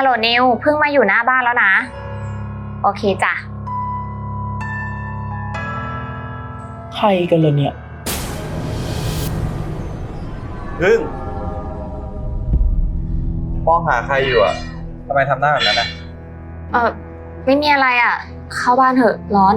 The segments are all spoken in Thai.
ฮัลโหลนิวเพิ่งมาอยู่หน้าบ้านแล้วนะ โอเคจ้ะ ใครกันเลยเนี่ย พึ่งมองหาใครอยู่อะทำไมทำหน้าแบบนั้นอะ เออไม่มีอะไรอะ เข้าบ้านเถอะร้อน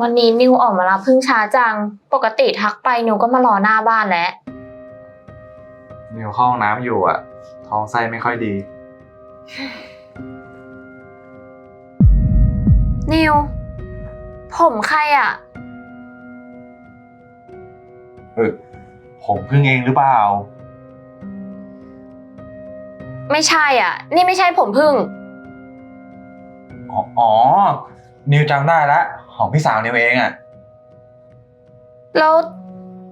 วันนี้นิวออกมารับพึ่งช้าจัง ปกติทักไปนิวก็มารอหน้าบ้านแล้ว นิวเข้าห้องน้ำอยู่อะ ท้องไส้ไม่ค่อยดี นิว ผมใครอะ เออผมพึ่งเองหรือเปล่า ไม่ใช่อะ นี่ไม่ใช่ผมพึ่ง อ๋ออ๋อนิวจำได้ละ ของพี่สาวนิวเองอะแล้ว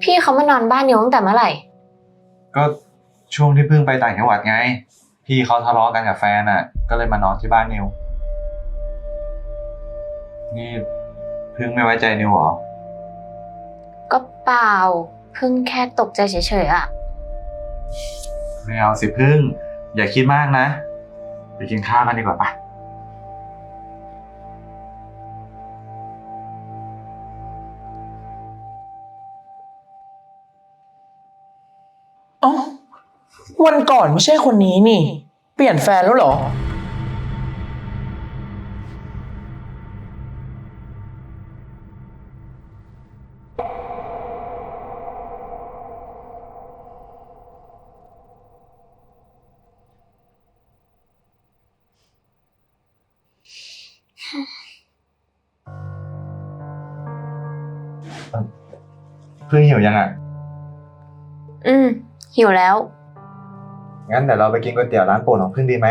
พี่เขามานอนบ้านนิวตั้งแต่เมื่อไหร่ ก็ช่วงที่พึ่งไปต่างจังหวัดไง พี่เขาทะเลาะกันกับแฟนอะก็เลยมานอนที่บ้านนิว นี่พึ่งไม่ไว้ใจนิวเหรอ ก็เปล่าพึ่งแค่ตกใจเฉยๆอะไม่เอาสิพึ่ง อย่าคิดมากนะ ไปกินข้าวกันดีกว่าปะ วันก่อนไม่ใช่คนนี้นี่ เปลี่ยนแฟนแล้วเหรอพึ่งหิวยังอะ อืมหิวแล้ว งั้นเดี๋ยวเราไปกินก๋วยเตี๋ยวร้านโปรดของพึ่งดีไหม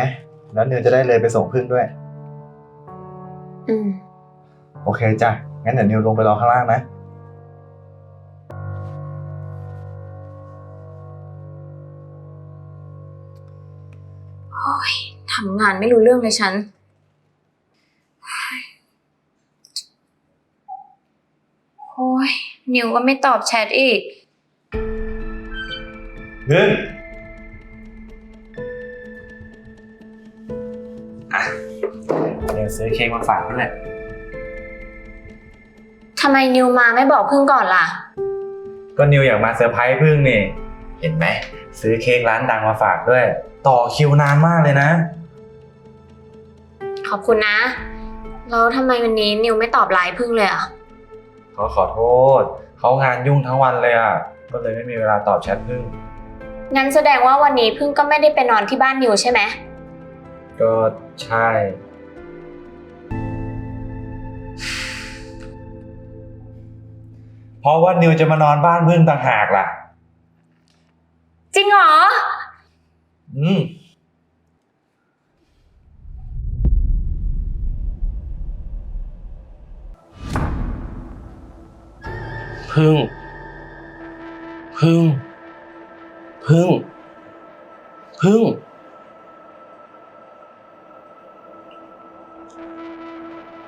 แล้วนิวจะได้เลยไปส่งพึ่งด้วย อืม โอเคจ้ะ งั้นเดี๋ยวนิวลงไปรอข้างล่างนะ ทำงานไม่รู้เรื่องเลยฉัน โอ้ยนิวก็ไม่ตอบแชทอีกพึ่ง ซื้อเค้กมาฝากด้วยทำไมนิวมาไม่บอกพึ่งก่อนล่ะ ก็นิวอยากมาเซอร์ไพรส์พึ่งนี่ เห็นไหม ซื้อเค้กร้านดังมาฝากด้วย ต่อคิวนานมากเลยนะ ขอบคุณนะ แล้วทำไมวันนี้นิวไม่ตอบไลน์พึ่งเลยอะเขาขอโทษ เขางานยุ่งทั้งวันเลยอะ ก็เลยไม่มีเวลาตอบแชทพึ่ง งั้นแสดงว่าวันนี้พึ่งก็ไม่ได้ไปนอนที่บ้านนิวใช่ไหม ก็ใช่ เพราะว่านิวจะมานอนบ้านพึ่งต่างหากล่ะ จริงเหรอ อืม พึ่ง พึ่ง พึ่ง พึ่ง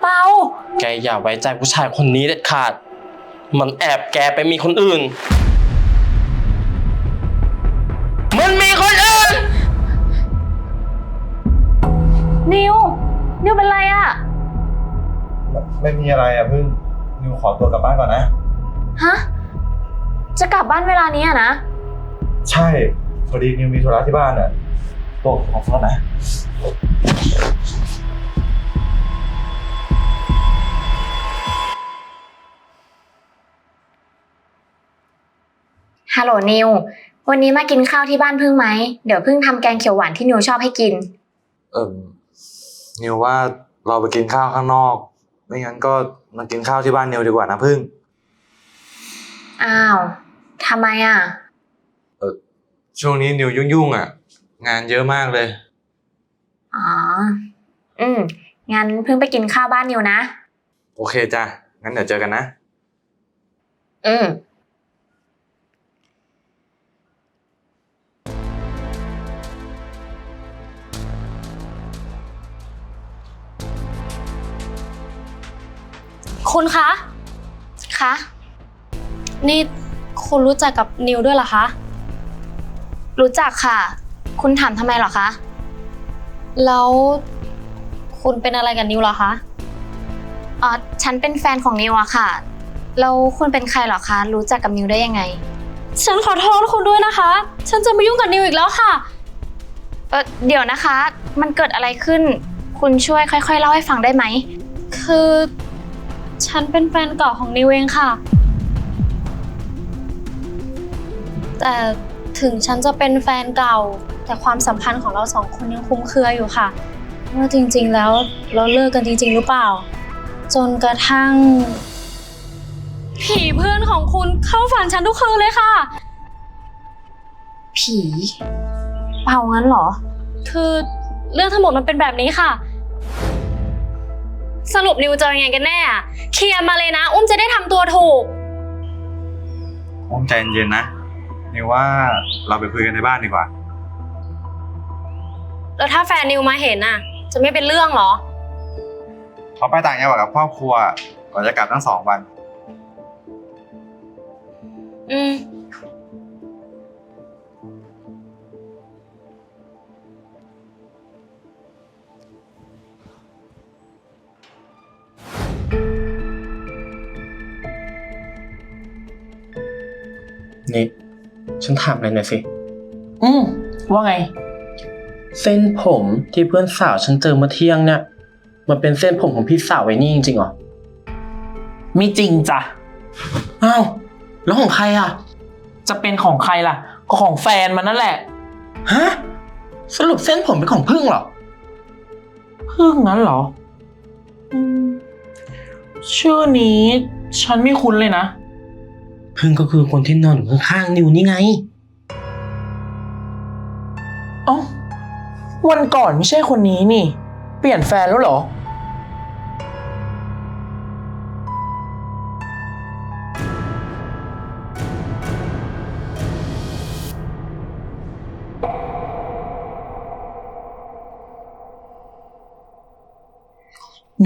เปาแกอย่าไว้ใจผู้ชายคนนี้เด็ดขาด มันแอบแกไปมีคนอื่น มันมีคนอื่น นิว นิวเป็นไรอะไม่มีอะไรอะพึ่งนิวขอตัวกลับบ้านก่อนนะ ฮะ จะกลับบ้านเวลานี้อะนะ ใช่ พอดีนิวมีธุระที่บ้านอะตัวของโทษนะ ฮัลโหลนิว วันนี้มากินข้าวที่บ้านพึ่งไหม เดี๋ยวพึ่งทำแกงเขียวหวานที่นิวชอบให้กิน เออนิวว่าเราไปกินข้าวข้างนอก ไม่งั้นก็มากินข้าวที่บ้านนิวดีกว่านะพึ่ง อ้าวทำไมอะ ช่วงนี้นิวยุ่งๆอะ งานเยอะมากเลย อ๋อ อืม งั้นพึ่งไปกินข้าวบ้านนิวนะ โอเคจ้ะงั้นเดี๋ยวเจอกันนะ อืม คุณคะ คะ นี่คุณรู้จักกับนิวด้วยเหรอคะ รู้จักค่ะ คุณถามทำไมเหรอคะ แล้วคุณเป็นอะไรกับนิวเหรอคะอ๋อฉันเป็นแฟนของนิวอะค่ะ แล้วคุณเป็นใครเหรอคะ รู้จักกับนิวได้ยังไง ฉันขอโทษคุณด้วยนะคะ ฉันจะไม่ยุ่งกับนิวอีกแล้วค่ะ เออเดี๋ยวนะคะ มันเกิดอะไรขึ้น คุณช่วยค่อย ๆ เล่าให้ฟังได้ไหม คือ ฉันเป็นแฟนเก่าของนิวเองค่ะ แต่ถึงฉันจะเป็นแฟนเก่า แต่ความสัมพันธ์ของเราสองคนยังคลุมเครืออยู่ค่ะ ว่าจริงๆแล้วเราเลิกกันจริง ๆ หรือเปล่า จนกระทั่ง ผีเพื่อนของคุณเข้าฝันฉันทุกคืนเลยค่ะ ผี เปล่างั้นเหรอ คือเรื่องทั้งหมดมันเป็นแบบนี้ค่ะ สรุปนิวจะยังไงกันแน่อะเคลียร์มาเลยนะ อุ้มจะได้ทำตัวถูก อุ้มใจเย็นๆนะนิวว่าเราไปคุยกันในบ้านดีกว่า แล้วถ้าแฟนนิวมาเห็นน่ะ จะไม่เป็นเรื่องเหรอ เขาไปต่างจังหวัดกับครอบครัวก่อนจะกลับทั้งสองวัน อืม นิดฉันถามอะไรหน่อยสิ อืมว่าไง เส้นผมที่เพื่อนสาวฉันเจอเมื่อเที่ยงเนี่ย มันเป็นเส้นผมของพี่สาวไว้นี่จริงๆเหรอ มีจริงจ้ะ อ้าว แล้วของใครอะ จะเป็นของใครล่ะ ก็ของแฟนมันนั่นแหละ ฮะ สรุปเส้นผมเป็นของพึ่งเหรอ พึ่งนั้นเหรออืมชื่อนี้ฉันไม่คุ้นเลยนะ พึ่งก็คือคนที่นอนอยู่ข้างๆนิวนี่ไง เอ้าวันก่อนไม่ใช่คนนี้นี่ เปลี่ยนแฟนแล้วเหรอ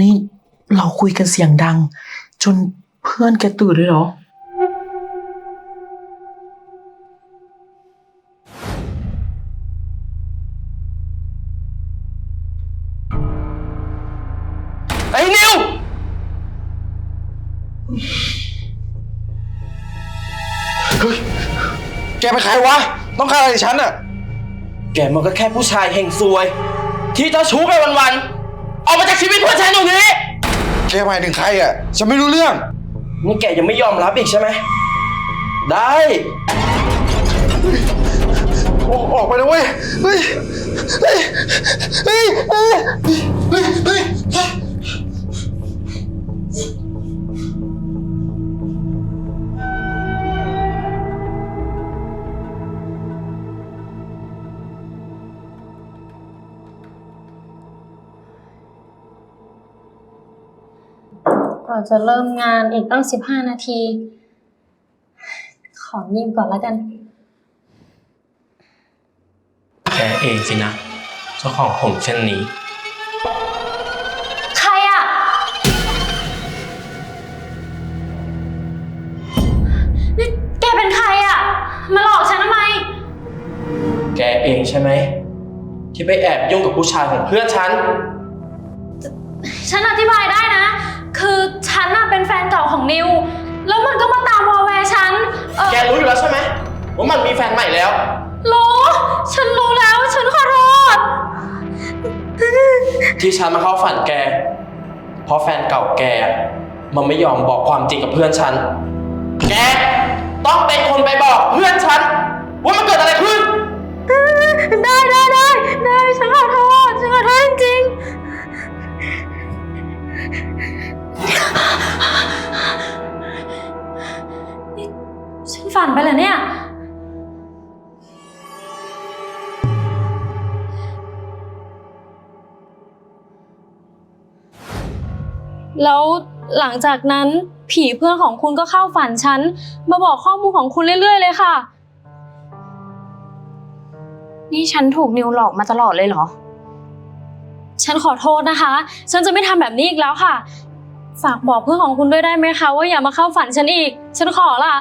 นี่เราคุยกันเสียงดัง จนเพื่อนแกตื่นเลยเหรอ แกเป็นใครวะ ต้องการอะไรจากฉันอะแกมันก็แค่ผู้ชายเฮงซวย ที่เจ้าชู้ไปวันๆออกมาจากชีวิตเพื่อนฉันตรงนี้ แกหมายถึงใครอะฉันไม่รู้เรื่อง นี่แกยังไม่ยอมรับอีกใช่ไหม ได้ ออกออกไปนะเว้ย เฮ้ย เฮ้ย เฮ้ย เฮ้ย เฮ้ย ว่าจะเริ่มงานอีกตั้ง15นาที ขอยิ้มก่อนแล้วกัน แกเองสินะ เจ้าของผมเช่นนี้ ใครอะนี่แกเป็นใครอะมาหลอกฉันทำไม แกเองใช่ไหม ที่ไปแอบยุ่งกับผู้ชายของเพื่อนฉัน ฉันอธิบายได้นะ คือฉันน่ะเป็นแฟนเก่าของนิว แล้วมันก็มาตามวอลแวร์ฉันเออแกรู้อยู่แล้วใช่ไหมว่ามันมีแฟนใหม่แล้ว รู้ ฉันรู้แล้ว ฉันขอโทษ ที่ฉันมาเข้าฝันแก เพราะแฟนเก่าแก มันไม่ยอมบอกความจริงกับเพื่อนฉัน แก ต้องเป็นคนไปบอกเพื่อนฉัน ว่ามันเกิดอะไรขึ้น ได้ได้ได้ได้ฉันขอโท นี่ฉันฝันไปเหรอเนี่ย แล้วหลังจากนั้นผีเพื่อนของคุณก็เข้าฝันฉัน มาบอกข้อมูลของคุณเรื่อยๆเลยค่ะ นี่ฉันถูกนิวหลอกมาตลอดเลยเหรอ ฉันขอโทษนะคะ ฉันจะไม่ทำแบบนี้อีกแล้วค่ะ ฝากบอกเพื่อนของคุณด้วยได้ไหมคะ ว่าอย่ามาเข้าฝันฉันอีก ฉันขอล่ะ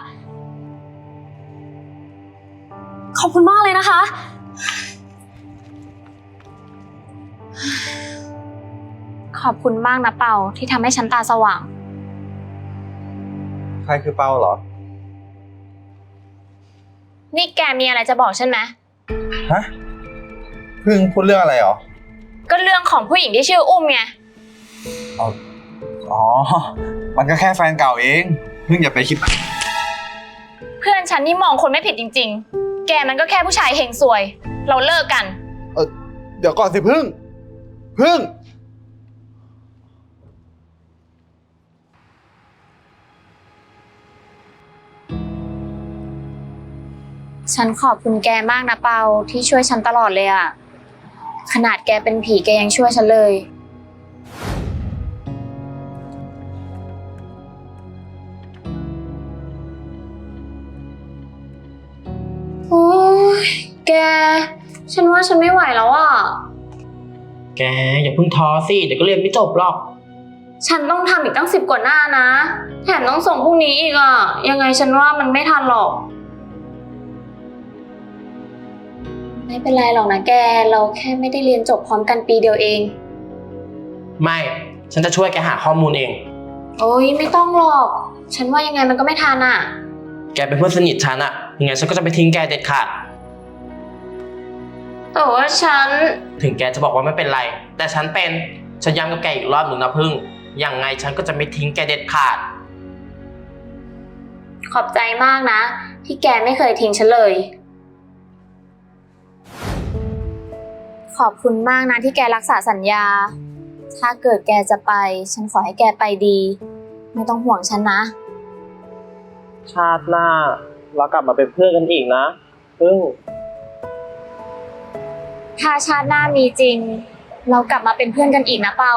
ขอบคุณมากเลยนะคะ ขอบคุณมากนะเปาที่ทำให้ฉันตาสว่าง ใครคือเปาเหรอ นี่แกมีอะไรจะบอกฉันไหมฮะพึ่งพูดเรื่องอะไรเหรอ ก็เรื่องของผู้หญิงที่ชื่ออุ้มไงอ๋ อ มันก็แค่แฟนเก่าเองพึ่งอย่าไปคิดเพื่อนฉันนี่มองคนไม่ผิดจริง ๆ แกมันก็แค่ผู้ชายเฮงซวย เราเลิกกันเดี๋ยวก่อนสิพึ่ง พึ่ง ฉันขอบคุณแกมากนะเปาที่ช่วยฉันตลอดเลยอะขนาดแกเป็นผีแกยังช่วยฉันเลย แก ฉันว่าฉันไม่ไหวแล้วอะแกอย่าเพิ่งท้อสิเดี๋ยวก็เรียนไม่จบหรอก ฉันต้องทำอีกตั้งสิบกว่าหน้านะ แถมต้องส่งพรุ่งนี้อีกอะยังไงฉันว่ามันไม่ทันหรอก ไม่เป็นไรหรอกนะแก เราแค่ไม่ได้เรียนจบพร้อมกันปีเดียวเอง ไม่ ฉันจะช่วยแกหาข้อมูลเอง โอ้ยไม่ต้องหรอก ฉันว่ายังไงมันก็ไม่ทันอะแกเป็นเพื่อนสนิทฉันอะยังไงฉันก็จะไม่ทิ้งแกเด็ดขาด แต่ว่าฉัน ถึงแกจะบอกว่าไม่เป็นไร แต่ฉันเป็น ฉันย้ำกับแกอีกรอบหนึ่งนะพึ่ง ยังไงฉันก็จะไม่ทิ้งแกเด็ดขาด ขอบใจมากนะ ที่แกไม่เคยทิ้งฉันเลย ขอบคุณมากนะที่แกรักษาสัญญา ถ้าเกิดแกจะไป ฉันขอให้แกไปดี ไม่ต้องห่วงฉันนะ ชาติหน้าเรากลับมาเป็นเพื่อนกันอีกนะ พึ่ง ถ้าชาติหน้ามีจริง เรากลับมาเป็นเพื่อนกันอีกนะเปา